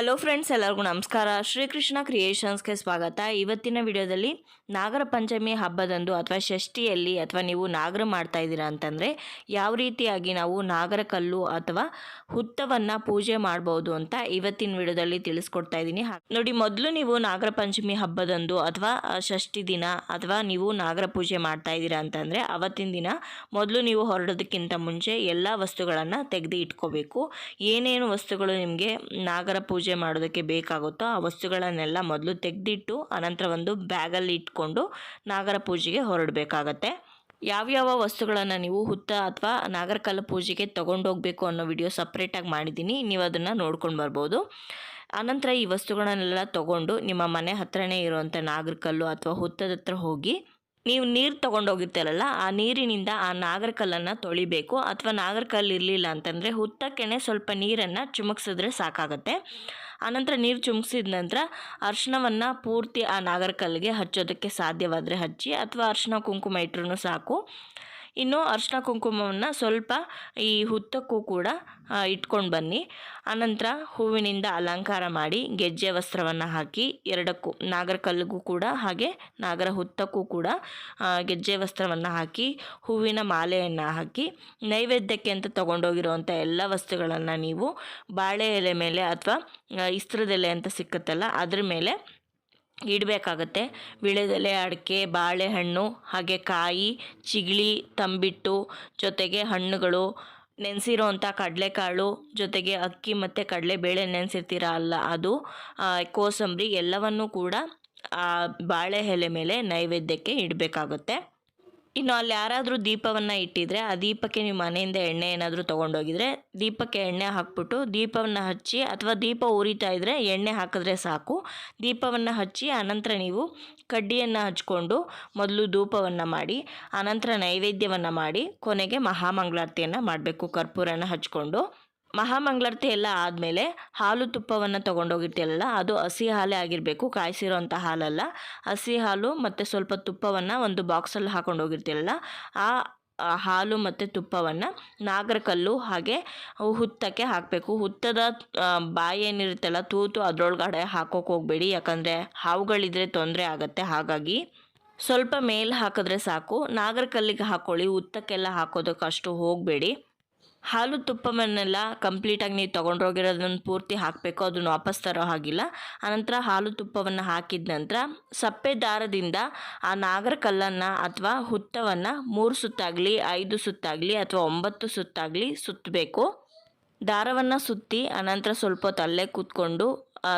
Hello friends ಎಲ್ಲರಿಗೂ ನಮಸ್ಕಾರ. ಶ್ರೀಕೃಷ್ಣ ಕ್ರಿಯೇಷನ್ಸ್ಗೆ ಸ್ವಾಗತ. ಇವತ್ತಿನ ವಿಡಿಯೋದಲ್ಲಿ ನಾಗರ ಪಂಚಮಿ ಹಬ್ಬದಂದು ಅಥವಾ ಷಷ್ಠಿಯಲ್ಲಿ ಅಥವಾ ನೀವು ನಾಗರ ಮಾಡ್ತಾ ಇದ್ದೀರಾ ಅಂತಂದರೆ ಯಾವ ರೀತಿಯಾಗಿ ನಾವು ನಾಗರ ಕಲ್ಲು ಅಥವಾ ಹುತ್ತವನ್ನು ಪೂಜೆ ಮಾಡ್ಬೋದು ಅಂತ ಇವತ್ತಿನ ವಿಡಿಯೋದಲ್ಲಿ ತಿಳಿಸ್ಕೊಡ್ತಾ ಇದ್ದೀನಿ. ನೋಡಿ, ಮೊದಲು ನೀವು ನಾಗರ ಪಂಚಮಿ ಹಬ್ಬದಂದು ಅಥವಾ ಷಷ್ಠಿ ದಿನ ಅಥವಾ ನೀವು ನಾಗರ ಪೂಜೆ ಮಾಡ್ತಾ ಇದ್ದೀರಾ ಅಂತಂದರೆ ಅವತ್ತಿನ ದಿನ ಮೊದಲು ನೀವು ಹೊರಡೋದಕ್ಕಿಂತ ಮುಂಚೆ ಎಲ್ಲ ವಸ್ತುಗಳನ್ನು ತೆಗೆದು ಇಟ್ಕೋಬೇಕು. ಏನೇನು ವಸ್ತುಗಳು ನಿಮಗೆ ನಾಗರ ಪೂಜೆ ಮಾಡೋದಕ್ಕೆ ಬೇಕಾಗುತ್ತೋ ಆ ವಸ್ತುಗಳನ್ನೆಲ್ಲ ಮೊದಲು ತೆಗೆದಿಟ್ಟು ಅನಂತರ ಒಂದು ಬ್ಯಾಗಲ್ಲಿ ಇಟ್ಕೊಂಡು ನಾಗರ ಪೂಜೆಗೆ ಹೊರಡಬೇಕಾಗತ್ತೆ. ಯಾವ್ಯಾವ ವಸ್ತುಗಳನ್ನು ನೀವು ಹುತ್ತ ಅಥವಾ ನಾಗರಕಲ್ಲು ಪೂಜೆಗೆ ತೊಗೊಂಡೋಗ್ಬೇಕು ಅನ್ನೋ ವಿಡಿಯೋ ಸಪ್ರೇಟಾಗಿ ಮಾಡಿದ್ದೀನಿ. ನೀವು ಅದನ್ನು ನೋಡ್ಕೊಂಡು ಬರ್ಬೋದು. ಆನಂತರ ಈ ವಸ್ತುಗಳನ್ನೆಲ್ಲ ತಗೊಂಡು ನಿಮ್ಮ ಮನೆ ಹತ್ರನೇ ಇರುವಂಥ ನಾಗರಕಲ್ಲು ಅಥವಾ ಹುತ್ತದ ಹತ್ರ ಹೋಗಿ ನೀವು ನೀರು ತೊಗೊಂಡೋಗಿರ್ತೀರಲ್ಲ, ಆ ನೀರಿನಿಂದ ಆ ನಾಗರಕಲ್ಲನ್ನು ತೊಳಿಬೇಕು. ಅಥವಾ ನಾಗರಕಲ್ಲು ಇರಲಿಲ್ಲ ಅಂತಂದರೆ ಹುತ್ತಕ್ಕೆನೆ ಸ್ವಲ್ಪ ನೀರನ್ನು ಚುಮುಕ್ಸಿದ್ರೆ ಸಾಕಾಗುತ್ತೆ. ಆನಂತರ ನೀರು ಚುಮುಕ್ಸಿದ ನಂತರ ಅರ್ಶಿನವನ್ನು ಪೂರ್ತಿ ಆ ನಾಗರಕಲ್ಲಿಗೆ ಹಚ್ಚೋದಕ್ಕೆ ಸಾಧ್ಯವಾದರೆ ಹಚ್ಚಿ, ಅಥವಾ ಅರ್ಶಿನ ಕುಂಕುಮ ಇಟ್ಟರೂ ಸಾಕು. ಇನ್ನು ಅರ್ಶಿನ ಕುಂಕುಮವನ್ನು ಸ್ವಲ್ಪ ಈ ಹುತ್ತಕ್ಕೂ ಕೂಡ ಇಟ್ಕೊಂಡು ಬನ್ನಿ. ಆನಂತರ ಹೂವಿನಿಂದ ಅಲಂಕಾರ ಮಾಡಿ ಗೆಜ್ಜೆ ವಸ್ತ್ರವನ್ನು ಹಾಕಿ ಎರಡಕ್ಕೂ, ನಾಗರ ಕಲ್ಲಿಗೂ ಕೂಡ ಹಾಗೆ, ನಾಗರ ಹುತ್ತಕ್ಕೂ ಕೂಡ ಗೆಜ್ಜೆ ವಸ್ತ್ರವನ್ನು ಹಾಕಿ ಹೂವಿನ ಮಾಲೆಯನ್ನು ಹಾಕಿ ನೈವೇದ್ಯಕ್ಕೆ ಅಂತ ತೊಗೊಂಡೋಗಿರುವಂಥ ಎಲ್ಲ ವಸ್ತುಗಳನ್ನು ನೀವು ಬಾಳೆ ಎಲೆ ಮೇಲೆ ಅಥವಾ ಇಸ್ತ್ರದೆಲೆ ಅಂತ ಸಿಕ್ಕತ್ತಲ್ಲ, ಅದ್ರ ಮೇಲೆ ಇಡಬೇಕಾಗತ್ತೆ. ವಿಳೆದೆಲೆ ಅಡಿಕೆ, ಬಾಳೆಹಣ್ಣು, ಹಾಗೆ ಕಾಯಿ, ಚಿಗಳಿ, ತಂಬಿಟ್ಟು, ಜೊತೆಗೆ ಹಣ್ಣುಗಳು, ನೆನೆಸಿರೋವಂಥ ಕಡಲೆಕಾಳು, ಜೊತೆಗೆ ಅಕ್ಕಿ ಮತ್ತು ಕಡಲೆಬೇಳೆ ನೆನೆಸಿರ್ತೀರ? ಅಲ್ಲ, ಅದು ಕೋಸಂಬರಿ ಎಲ್ಲವನ್ನೂ ಕೂಡ, ಆ, ಬಾಳೆ ಎಲೆ ಮೇಲೆ ನೈವೇದ್ಯಕ್ಕೆ ಇಡಬೇಕಾಗುತ್ತೆ. ಇನ್ನು ಅಲ್ಲಿ ಯಾರಾದರೂ ದೀಪವನ್ನು ಇಟ್ಟಿದ್ರೆ ಆ ದೀಪಕ್ಕೆ ನೀವು ಮನೆಯಿಂದ ಎಣ್ಣೆ ಏನಾದರೂ ತೊಗೊಂಡೋಗಿದ್ರೆ ದೀಪಕ್ಕೆ ಎಣ್ಣೆ ಹಾಕ್ಬಿಟ್ಟು ದೀಪವನ್ನು ಹಚ್ಚಿ ಅಥವಾ ದೀಪ ಉರಿತಾ ಇದ್ದರೆ ಎಣ್ಣೆ ಹಾಕಿದ್ರೆ ಸಾಕು. ದೀಪವನ್ನು ಹಚ್ಚಿ ಆನಂತರ ನೀವು ಕಡ್ಡಿಯನ್ನು ಹಚ್ಕೊಂಡು ಮೊದಲು ಧೂಪವನ್ನು ಮಾಡಿ, ಆನಂತರ ನೈವೇದ್ಯವನ್ನು ಮಾಡಿ, ಕೊನೆಗೆ ಮಹಾಮಂಗಳಾರತಿಯನ್ನು ಮಾಡಬೇಕು, ಕರ್ಪೂರನ ಹಚ್ಕೊಂಡು. ಮಹಾಮಂಗಳಾರತಿ ಎಲ್ಲ ಆದಮೇಲೆ ಹಾಲು ತುಪ್ಪವನ್ನು ತೊಗೊಂಡೋಗಿರ್ತೀರಲ್ಲ, ಅದು ಹಸಿ ಹಾಲೇ ಆಗಿರಬೇಕು ಕಾಯಿಸಿರೋಂಥ ಹಾಲಲ್ಲ. ಹಸಿ ಹಾಲು ಮತ್ತು ಸ್ವಲ್ಪ ತುಪ್ಪವನ್ನು ಒಂದು ಬಾಕ್ಸಲ್ಲಿ ಹಾಕೊಂಡು ಹೋಗಿರ್ತೀರಲ್ಲ ಆ ಹಾಲು ಮತ್ತು ತುಪ್ಪವನ್ನು ನಾಗರಕಲ್ಲು ಹಾಗೆ ಹುತ್ತಕ್ಕೆ ಹಾಕಬೇಕು. ಹುತ್ತದ ಬಾಯಿ ಏನಿರುತ್ತಲ್ಲ, ತೂತು ಅದರೊಳಗಡೆ ಹಾಕೋಕೆ ಹೋಗಬೇಡಿ, ಯಾಕಂದರೆ ಹಾವುಗಳಿದ್ರೆ ತೊಂದರೆ ಆಗುತ್ತೆ. ಹಾಗಾಗಿ ಸ್ವಲ್ಪ ಮೇಲೆ ಹಾಕಿದ್ರೆ ಸಾಕು. ನಾಗರಕಲ್ಲಿಗೆ ಹಾಕ್ಕೊಳ್ಳಿ ಹುತ್ತಕ್ಕೆಲ್ಲ ಹಾಕೋದಕ್ಕೆ ಅಷ್ಟು ಹೋಗಬೇಡಿ. ಹಾಲು ತುಪ್ಪವನ್ನೆಲ್ಲ ಕಂಪ್ಲೀಟಾಗಿ ನೀವು ತೊಗೊಂಡೋಗಿರೋದನ್ನು ಪೂರ್ತಿ ಹಾಕಬೇಕು, ಅದನ್ನು ವಾಪಸ್ ತರೋ ಹಾಗಿಲ್ಲ. ಆನಂತರ ಹಾಲು ತುಪ್ಪವನ್ನು ಹಾಕಿದ ನಂತರ ಸಪ್ಪೆ ದಾರದಿಂದ ಆ ನಾಗರ ಕಲ್ಲನ್ನು ಅಥವಾ ಹುತ್ತವನ್ನು ಮೂರು ಸುತ್ತಾಗಲಿ, ಐದು ಸುತ್ತಾಗಲಿ ಅಥವಾ ಒಂಬತ್ತು ಸುತ್ತಾಗಲಿ ಸುತ್ತಬೇಕು. ದಾರವನ್ನು ಸುತ್ತಿ ಅನಂತರ ಸ್ವಲ್ಪ ಹೊತ್ತು ಅಲ್ಲೇ ಕೂತ್ಕೊಂಡು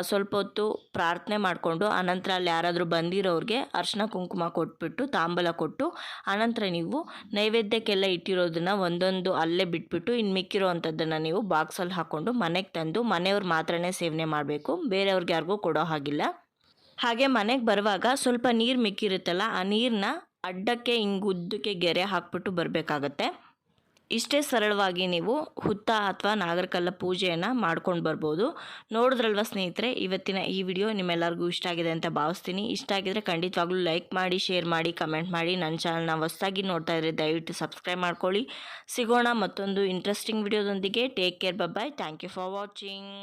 ಸ್ವಲ್ಪ ಹೊತ್ತು ಪ್ರಾರ್ಥನೆ ಮಾಡಿಕೊಂಡು, ಅನಂತರ ಅಲ್ಲಿ ಯಾರಾದರೂ ಬಂದಿರೋರಿಗೆ ಅರ್ಶಿನ ಕುಂಕುಮ ಕೊಟ್ಬಿಟ್ಟು, ತಾಂಬೂಲ ಕೊಟ್ಟು, ಅನಂತರ ನೀವು ನೈವೇದ್ಯಕ್ಕೆಲ್ಲ ಇಟ್ಟಿರೋದನ್ನ ಒಂದೊಂದು ಅಲ್ಲೇ ಬಿಟ್ಬಿಟ್ಟು ಇನ್ನು ಮಿಕ್ಕಿರೋವಂಥದ್ದನ್ನು ನೀವು ಬಾಕ್ಸಲ್ಲಿ ಹಾಕ್ಕೊಂಡು ಮನೆಗೆ ತಂದು, ಮನೆಯವ್ರು ಮಾತ್ರನೇ ಸೇವನೆ ಮಾಡಬೇಕು, ಬೇರೆಯವ್ರಿಗೆ ಯಾರಿಗೂ ಕೊಡೋ ಹಾಗಿಲ್ಲ. ಹಾಗೆ ಮನೆಗೆ ಬರುವಾಗ ಸ್ವಲ್ಪ ನೀರು ಮಿಕ್ಕಿರುತ್ತಲ್ಲ, ಆ ನೀರನ್ನ ಅಡ್ಡಕ್ಕೆ ಹಿಂಗೆ ಉದ್ದಕ್ಕೆ ಗೆರೆ ಹಾಕ್ಬಿಟ್ಟು ಬರಬೇಕಾಗತ್ತೆ. ಇಷ್ಟೇ ಸರಳವಾಗಿ ನೀವು ಹುತ್ತ ಅಥವಾ ನಾಗರಕಲ್ಲ ಪೂಜೆಯನ್ನು ಮಾಡ್ಕೊಂಡು ಬರ್ಬೋದು. ನೋಡಿದ್ರಲ್ವ ಸ್ನೇಹಿತರೆ, ಇವತ್ತಿನ ಈ ವಿಡಿಯೋ ನಿಮ್ಮೆಲ್ಲರಿಗೂ ಇಷ್ಟ ಆಗಿದೆ ಅಂತ ಭಾವಿಸ್ತೀನಿ. ಇಷ್ಟ ಆಗಿದ್ರೆ ಖಂಡಿತವಾಗ್ಲೂ ಲೈಕ್ ಮಾಡಿ, ಶೇರ್ ಮಾಡಿ, ಕಮೆಂಟ್ ಮಾಡಿ. ನನ್ನ ಚಾನಲ್ನ ಹೊಸದಾಗಿ ನೋಡ್ತಾ ಇದ್ರೆ ದಯವಿಟ್ಟು ಸಬ್ಸ್ಕ್ರೈಬ್ ಮಾಡ್ಕೊಳ್ಳಿ. ಸಿಗೋಣ ಮತ್ತೊಂದು interesting ವಿಡಿಯೋದೊಂದಿಗೆ. Take care bye bye thank you for watching